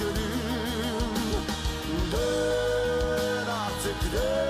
çölüm Dön artık dön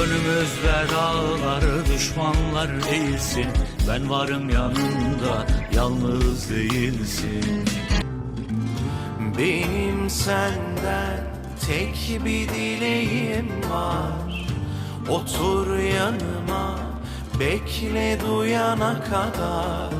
Önümüzde dağlar, düşmanlar eğilsin. Ben varım yanında, yalnız değilsin. Benim senden tek bir dileğim var. Otur yanıma bekle duyana kadar.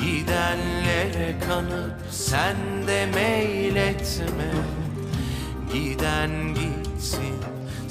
Gidenlere kanıp sen de meyletme. Giden gitsin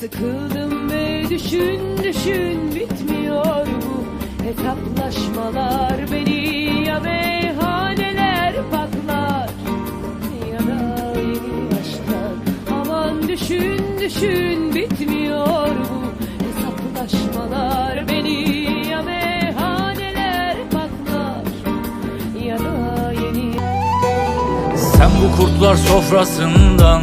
Sıkıldım ve düşün düşün Bitmiyor bu hesaplaşmalar. Beni ya meyhaneler patlar Ya da yeni aşklar Aman düşün düşün Bitmiyor bu hesaplaşmalar. Beni ya meyhaneler patlar Ya da yeni Sen bu kurtlar sofrasından